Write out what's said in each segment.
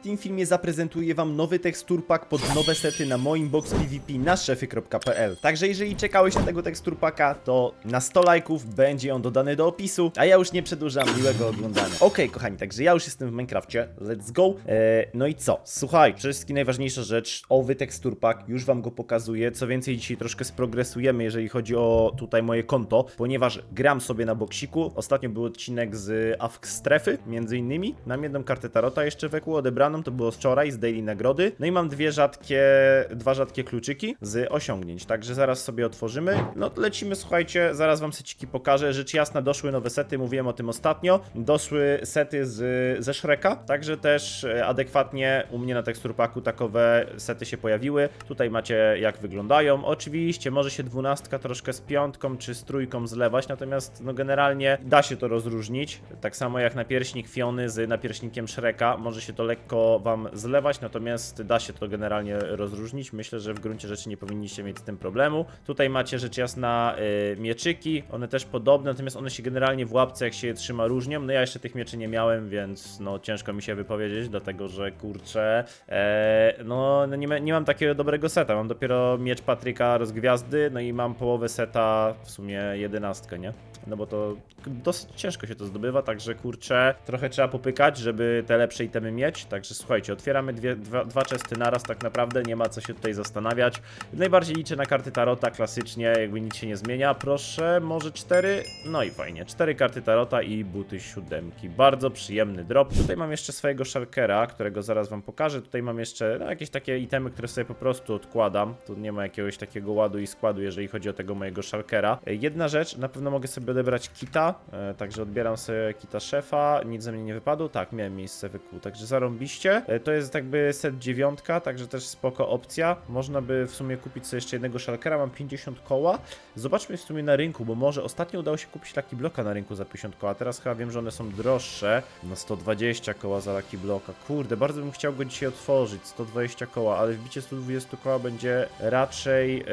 W tym filmie zaprezentuję wam nowy teksturpak pod nowe sety na moim box PvP na szefy.pl. Także jeżeli czekałeś na tego teksturpaka, to na 100 lajków będzie on dodany do opisu, a ja już nie przedłużam miłego oglądania. Okej, kochani, także ja już jestem w Minecrafcie, let's go. Eee, no i co? Słuchaj, przede wszystkim najważniejsza rzecz, owy teksturpak, już wam go pokazuję. Co więcej, dzisiaj troszkę sprogresujemy, jeżeli chodzi o tutaj moje konto, ponieważ gram sobie na boksiku. Ostatnio był odcinek z AFK Strefy, między innymi. Mam jedną kartę Tarota jeszcze wekół to było wczoraj z Daily Nagrody. No i mam dwie rzadkie, dwa rzadkie kluczyki z osiągnięć, także zaraz sobie otworzymy. No lecimy, słuchajcie, zaraz wam seciki pokażę. Rzecz jasna, doszły nowe sety, mówiłem o tym ostatnio. Doszły sety z, ze Shreka, także też e, adekwatnie u mnie na teksturpaku takowe sety się pojawiły. Tutaj macie jak wyglądają. Oczywiście może się dwunastka troszkę z piątką czy z trójką zlewać, natomiast no generalnie da się to rozróżnić. Tak samo jak napierśnik Fiony z napierśnikiem Shreka, może się to lekko wam zlewać, natomiast da się to generalnie rozróżnić. Myślę, że w gruncie rzeczy nie powinniście mieć z tym problemu. Tutaj macie rzecz jasna y, mieczyki, one też podobne, natomiast one się generalnie w łapce jak się je trzyma różnią. No ja jeszcze tych mieczy nie miałem, więc no ciężko mi się wypowiedzieć, dlatego że kurczę, e, no, no nie, ma, nie mam takiego dobrego seta. Mam dopiero miecz Patryka rozgwiazdy, no i mam połowę seta, w sumie jedenastkę, nie? No bo to dosyć ciężko się to zdobywa, także kurczę, trochę trzeba popykać, żeby te lepsze itemy mieć. Także słuchajcie, otwieramy dwie, dwa, dwa chesty naraz, tak naprawdę nie ma co się tutaj zastanawiać. Najbardziej liczę na karty Tarota, klasycznie, jakby nic się nie zmienia. Proszę, może cztery? No i fajnie, cztery karty Tarota i buty siódemki. Bardzo przyjemny drop. Tutaj mam jeszcze swojego Shulkera, którego zaraz wam pokażę. Tutaj mam jeszcze no, jakieś takie itemy, które sobie po prostu odkładam. Tu nie ma jakiegoś takiego ładu i składu, jeżeli chodzi o tego mojego Shulkera. E, Jedna rzecz, na pewno mogę sobie odebrać kita, e, także odbieram sobie kita szefa. Nic ze mnie nie wypadło. Tak, miałem miejsce wykuł, także zarąbiście. E, To jest jakby set dziewiątka, także też spoko opcja. Można by w sumie kupić sobie jeszcze jednego Shulkera, mam 50 koła. Zobaczmy w sumie na rynku, bo może ostatnio udało się kupić Lucky Bloka na rynku za 50 koła, teraz chyba wiem, że one są droższe. No 120 koła za Lucky Bloka. Kurde, bardzo bym chciał go dzisiaj otworzyć, 120 koła, ale wbicie 120 koła będzie raczej e,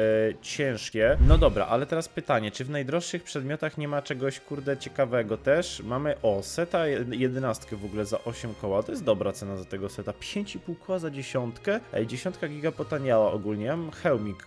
ciężkie. No dobra, ale teraz pytanie, czy w najdroższych przedmiotach nie ma czegoś, kurde, ciekawego też? Mamy, o, seta 11 w ogóle za 8 koła, to jest dobra cena za tego seta. 5,5 koła za dziesiątkę? Ej, dziesiątka giga potaniała ogólnie. Ja mam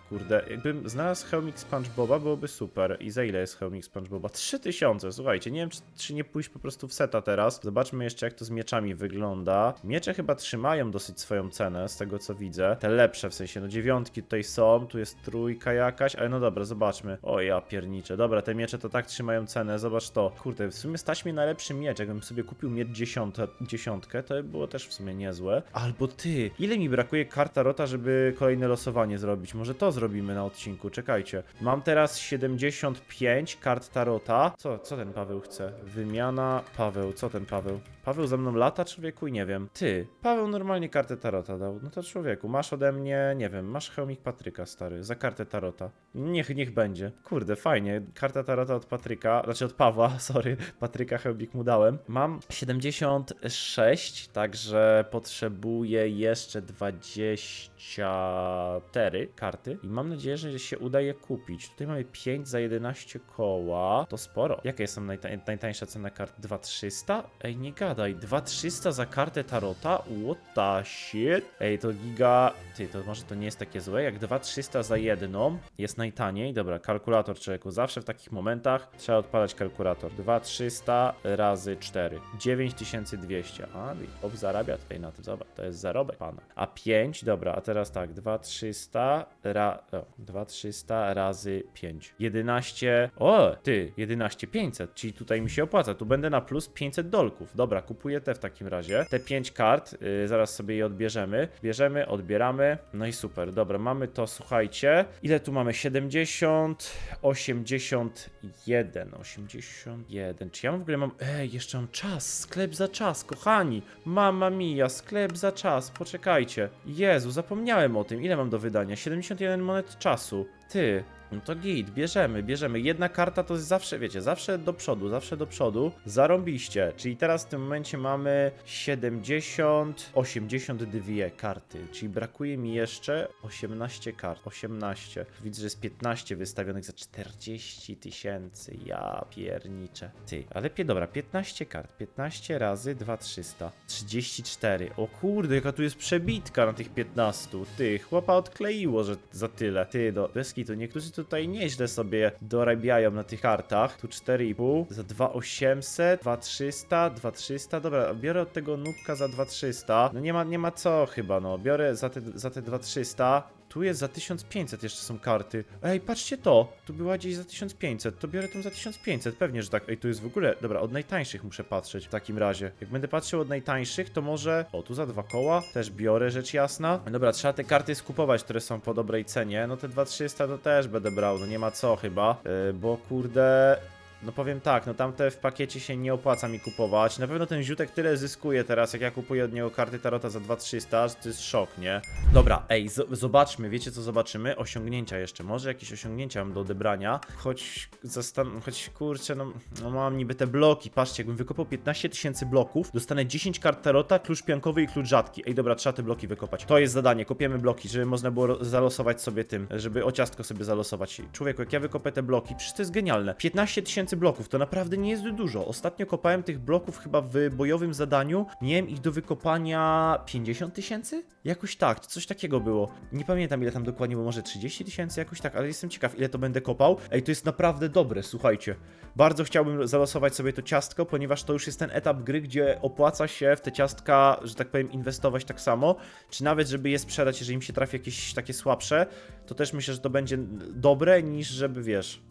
kurde. Jakbym znalazł hełmik SpongeBoba, byłoby super. I za ile jest hełmik SpongeBoba? 3000, słuchajcie. Nie wiem, czy, czy nie pójść po prostu w seta teraz. Zobaczmy jeszcze, jak to z mieczami wygląda. Miecze chyba trzymają dosyć swoją cenę, z tego co widzę. Te lepsze, w sensie, no dziewiątki tutaj są, tu jest trójka jakaś, ale no dobra, zobaczmy. O ja pierniczę. Dobra, te miecze to tak trzymają cenę, zobacz to. Kurde, w sumie stać mnie na lepszy miecz. Jakbym sobie kupił miecz dziesiąte, dziesiątkę, to by było też w sumie niezłe. Albo ty, ile mi brakuje karta Rota, żeby kolejne losowanie zrobić? Może to zrobimy na odcinku, czekajcie. Mam teraz 75 kart Tarota. Co, co ten Paweł chce? Wymiana Paweł, co ten Paweł? Paweł ze mną lata, człowieku, i nie wiem. Ty, Paweł normalnie kartę Tarota dał. No to człowieku, masz ode mnie, nie wiem, masz hełmik Patryka, stary, za kartę Tarota. Niech, niech będzie. Kurde, fajnie. Karta Tarota od Patryka, znaczy od Pawła, sorry, Patryka hełmik mu dałem. Mam 76, także potrzebuję jeszcze 24 karty i mam nadzieję, że się uda je kupić. Tutaj mamy 5 za 11 koła. To sporo. Jaka jest tam najtań, najtańsza cena kart? 2300? Ej, nie gadaj. 2300 za kartę Tarota? What the shit? Ej, to giga... Ty, to może to nie jest takie złe. Jak 2300 za jedną jest najtaniej. Dobra, kalkulator człowieku. Zawsze w takich momentach trzeba odpalać kalkulator. 2300 razy 4. 9200. A, ob zarabia tutaj na tym. Zobacz, to jest zarobek pana. A 5, dobra, a teraz tak. 2300 ra... O, 2300 razy 5. 11... O, ty, 11500. Czyli tutaj mi się opłaca. Tu będę na plus 500 dolków. Dobra, kupuję te w takim razie. Te 5 kart, yy, zaraz sobie je odbierzemy. Bierzemy, odbieramy. No i super, dobra, mamy to, słuchajcie. Ile tu mamy? 70, 81, 81. Czy ja w ogóle mam... Ej, jeszcze mam czas, sklep za czas, kochani. Mama mia, sklep za czas, poczekajcie. Jezu, zapomniałem o tym. Ile mam do wydania? 71 monet czasu. Ty, No to git, bierzemy, bierzemy. Jedna karta to jest zawsze, wiecie, zawsze do przodu, zawsze do przodu. Zarąbiście. Czyli teraz w tym momencie mamy 70, 82 karty. Czyli brakuje mi jeszcze 18 kart. 18. Widzę, że jest 15 wystawionych za 40 tysięcy. Ja pierniczę. Ty, ale lepiej, dobra, 15 kart. 15 razy 2300. 34. O kurde, jaka tu jest przebitka na tych 15. Ty, chłopa odkleiło, że za tyle. Ty, do deski to niektórzy tutaj nieźle sobie dorabiają na tych kartach. Tu 4,5 za 2800, 2300, 2300. Dobra, biorę od tego nubka za 2300. No nie ma, nie ma co chyba, no. Biorę za te, za te 2300. Tu jest za 1500 jeszcze są karty. Ej, patrzcie to! Tu była gdzieś za 1500, to biorę tą za 1500, pewnie, że tak. Ej, tu jest w ogóle... Dobra, od najtańszych muszę patrzeć w takim razie. Jak będę patrzył od najtańszych, to może... O, tu za dwa koła też biorę, rzecz jasna. Dobra, trzeba te karty skupować, które są po dobrej cenie. No te 2300 to też będę brał, no nie ma co chyba. Yy, bo kurde... No powiem tak, no tamte w pakiecie się nie opłaca mi kupować. Na pewno ten ziutek tyle zyskuje teraz, jak ja kupuję od niego karty Tarota za 2300, że to jest szok, nie? Dobra, ej, zobaczmy, wiecie co zobaczymy? Osiągnięcia jeszcze, może jakieś osiągnięcia mam do odebrania. Choć, zastan- choć kurczę, no, no mam niby te bloki, patrzcie, jakbym wykopał 15 tysięcy bloków, dostanę 10 kart Tarota, klucz piankowy i klucz rzadki. Ej, dobra, trzeba te bloki wykopać. To jest zadanie, kopiemy bloki, żeby można było zalosować sobie tym, żeby o ciastko sobie zalosować. Człowieku, jak ja wykopę te bloki, przecież to jest genialne. 15 tysięcy bloków, to naprawdę nie jest dużo. Ostatnio kopałem tych bloków chyba w bojowym zadaniu, miałem ich do wykopania 50 tysięcy? Jakoś tak, coś takiego było. Nie pamiętam ile tam dokładnie, bo może 30 tysięcy, jakoś tak, ale jestem ciekaw ile to będę kopał. Ej, to jest naprawdę dobre, słuchajcie. Bardzo chciałbym zalosować sobie to ciastko, ponieważ to już jest ten etap gry, gdzie opłaca się w te ciastka, że tak powiem, inwestować tak samo, czy nawet żeby je sprzedać, jeżeli im się trafi jakieś takie słabsze, to też myślę, że to będzie dobre, niż żeby, wiesz,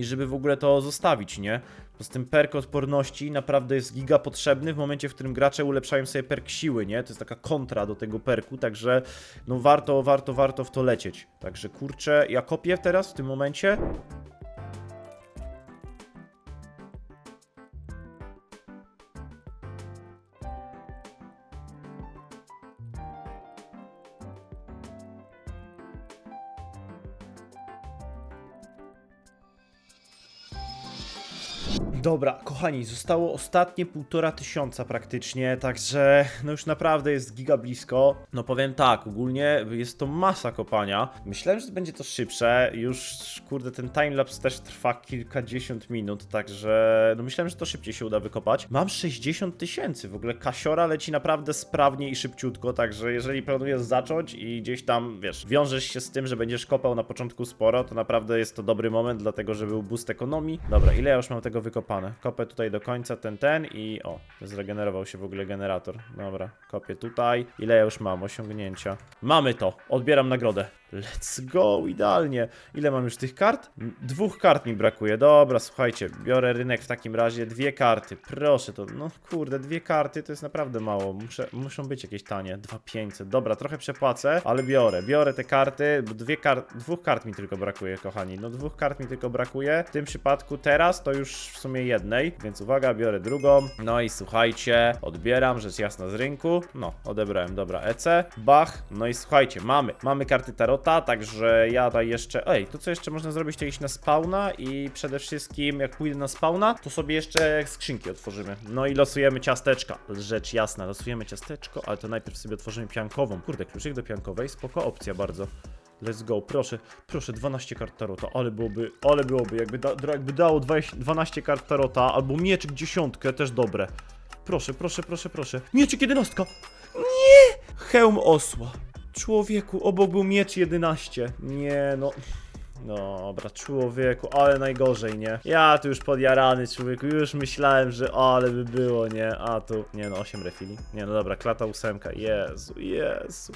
żeby w ogóle to zostawić, nie? Bo tym perk odporności naprawdę jest giga potrzebny w momencie, w którym gracze ulepszają sobie perk siły, nie? To jest taka kontra do tego perku, także no warto, warto, warto w to lecieć. Także kurczę, ja kopię teraz w tym momencie. Dobra, kochani, zostało ostatnie półtora tysiąca praktycznie, także no już naprawdę jest giga blisko. No powiem tak, ogólnie jest to masa kopania. Myślałem, że będzie to szybsze, już kurde ten timelapse też trwa kilkadziesiąt minut, także no myślałem, że to szybciej się uda wykopać. Mam 60 tysięcy, w ogóle kasiora leci naprawdę sprawnie i szybciutko, także jeżeli planujesz zacząć i gdzieś tam, wiesz, wiążesz się z tym, że będziesz kopał na początku sporo, to naprawdę jest to dobry moment, dlatego że był boost ekonomii. Dobra, ile ja już mam tego wykopane? Kopę tutaj do końca, ten, ten i o, zregenerował się w ogóle generator. Dobra, kopię tutaj. Ile ja już mam? Osiągnięcia. Mamy to! Odbieram nagrodę. Let's go, idealnie. Ile mam już tych kart? Dwóch kart mi brakuje. Dobra, słuchajcie, biorę rynek w takim razie. Dwie karty. Proszę, to no kurde, dwie karty to jest naprawdę mało. Muszę, muszą być jakieś tanie. 2500. Dobra, trochę przepłacę, ale biorę. Biorę te karty, bo dwie kart, dwóch kart mi tylko brakuje, kochani. No dwóch kart mi tylko brakuje. W tym przypadku teraz to już w sumie jednej, więc uwaga, biorę drugą. No i słuchajcie, odbieram, rzecz jasna z rynku. No, odebrałem, dobra, EC. Bach. No i słuchajcie, mamy. Mamy karty Tarota, także ja tutaj jeszcze... Ej, to co jeszcze można zrobić, to iść na spawna i przede wszystkim jak pójdę na spawna, to sobie jeszcze skrzynki otworzymy. No i losujemy ciasteczka. Rzecz jasna, losujemy ciasteczko, ale to najpierw sobie otworzymy piankową. Kurde, kluczyk do piankowej, spoko opcja bardzo. Let's go, proszę, proszę, 12 kart tarota, ale byłoby, ale byłoby, jakby, da, jakby dało 20, 12 kart tarota, albo mieczyk dziesiątkę, też dobre. Proszę, proszę, proszę, proszę. Mieczyk jedenastka! Nie! Hełm osła. Człowieku, obok był miecz 11. Nie, no... Dobra, człowieku, ale najgorzej, nie? Ja tu już podjarany, człowieku, już myślałem, że ale by było, nie? A tu, nie no, 8 refili. Nie no, dobra, klata ósemka, Jezu, Jezu.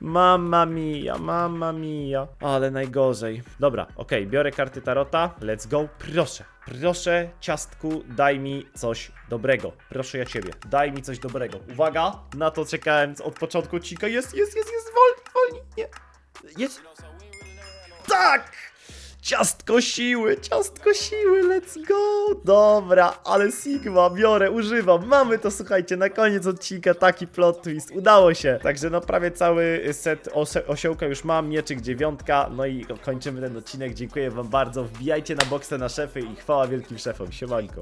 Mamma mia, mamma mia. Ale najgorzej. Dobra, okej, biorę karty Tarota, let's go, proszę. Proszę, ciastku, daj mi coś dobrego. Proszę ja ciebie, daj mi coś dobrego. Uwaga, na to czekałem od początku odcinka. Jest, jest, jest, jest, wolni, wolni, nie. Jest. Tak! Ciastko siły, ciastko siły, let's go! Dobra, ale Sigma, biorę, używam. Mamy to, słuchajcie, na koniec odcinka taki plot twist. Udało się. Także no prawie cały set osiołka już mam, mieczyk dziewiątka. No i kończymy ten odcinek. Dziękuję wam bardzo. Wbijajcie na boksę na szefy i chwała wielkim szefom. Siemanko.